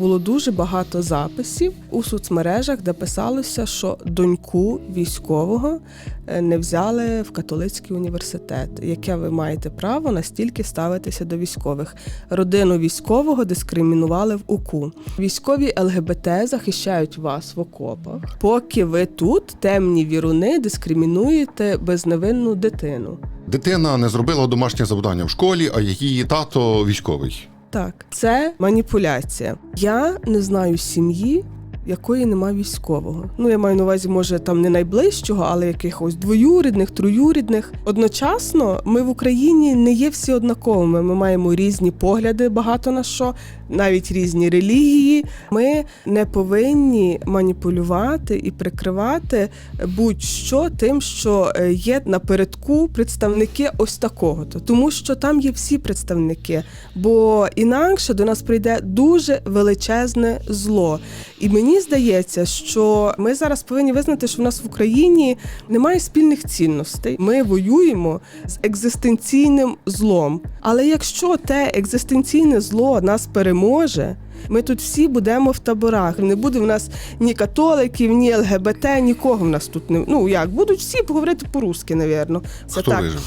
Було дуже багато записів у соцмережах, де писалося, що доньку військового е, не взяли в католицький університет. Яке ви маєте право настільки ставитися до військових? Родину військового дискримінували в УКУ. Військові ЛГБТ захищають вас в окопах, поки ви тут, темні віруни, дискримінуєте безневинну дитину. Дитина не зробила домашнє завдання в школі, а її тато військовий. Так, це маніпуляція. Я не знаю сім'ї, якої нема військового. Ну, я маю на увазі, може, там не найближчого, але якихось двоюрідних, троюрідних. Одночасно, ми в Україні не є всі однаковими. Ми маємо різні погляди, багато на що, навіть різні релігії. Ми не повинні маніпулювати і прикривати будь-що тим, що е, є напередку представники ось такого-то, тому що там є всі представники. Бо інакше до нас прийде дуже величезне зло. І мені здається, що ми зараз повинні визнати, що в нас в Україні немає спільних цінностей. Ми воюємо з екзистенційним злом. Але якщо те екзистенційне зло нас переможе. Ми тут всі будемо в таборах. Не буде в нас ні католиків, ні ЛГБТ, нікого в нас тут не ну як будуть всі говорити по-русски, навірно. Це Хто так. вижив?